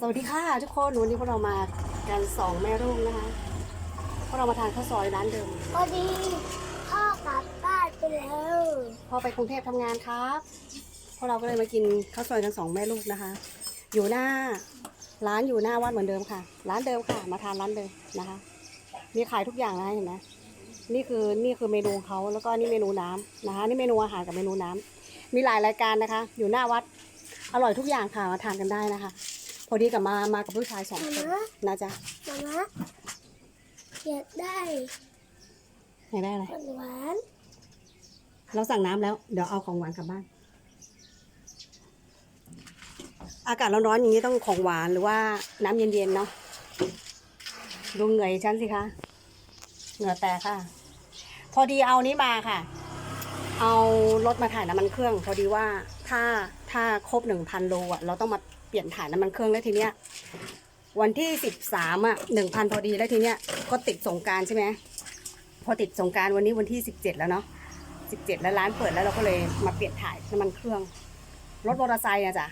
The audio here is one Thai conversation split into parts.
สวัสดีค่ะทุกคนวันนี้พวกเรามากันสองแม่ลูกนะคะพวกเรามาทานข้าวซอยร้านเดิมพอดีพ่อกลับบ้านไปแล้วพอไปกรุงเทพทำงานครับพวกเราก็เลยมากินข้าวซอยกันสองแม่ลูกนะคะ อยู่หน้าร้านอยู่หน้าวัดเหมือนเดิมค่ะ ร้านเดิมค่ะ มาทานร้านเดิมนะคะ มีขายทุกอย่างนะเห็นไหมนี่คือนี่คือเมนูของเขาแล้วก็นี่เมนูน้ำนะคะ นี่เมนูอาหารกับเมนูน้ำมีหลายรายการนะคะ อยู่หน้าวัดอร่อยทุกอย่างค่ะมาทานกันได้นะคะ พอดีกับมา มากับผู้ชายสองคนนะจ๊ะมานะอยากได้อยากได้อะไรหวานเราสั่งน้ำแล้ว เดี๋ยวเอาของหวานกลับบ้าน อากาศร้อนๆอย่างนี้ต้องของหวานหรือว่าน้ำเย็นๆเนาะ ดูเหงื่อยฉันสิคะ เหงื่อแตกค่ะ พอดีเอานี้มาค่ะ เอารถมาถ่ายน้ำมันเครื่องพอดีว่าถ้าถ้าครบหนึ่งพันโลอะเราต้องมาเปลี่ยนถ่ายน้ำมันเครื่องแล้วทีเนี้ยวันที่สิบสามอะหนึ่งพันพอดีแล้วทีเนี้ยก็ติดสงการใช่ไหมพอติดสงการวันนี้วันที่สิบเจ็ดแล้วเนาะสิบเจ็ดแล้วร้านเปิดแล้วเราก็เลยมาเปลี่ยนถ่ายน้ำมันเครื่องรถมอเตอร์ไซค์นะจ๊ะ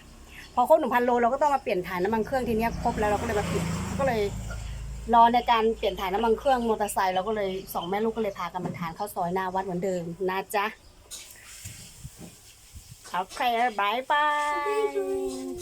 พอครบหนึ่งพันโลเราก็ต้องมาเปลี่ยนถ่ายน้ำมันเครื่องทีเนี้ยครบแล้วเราก็เลยมาเปลี่ยนก็เลยรอในการเปลี่ยนถ่ายน้ำมันเครื่องมอเตอร์ไซค์เราก็เลยสองแม่ลูกก็เลยพากันมาทานข้าวซอยหน้าวัดเหมือนเดิมนะจ๊ะ Okay, bye-bye.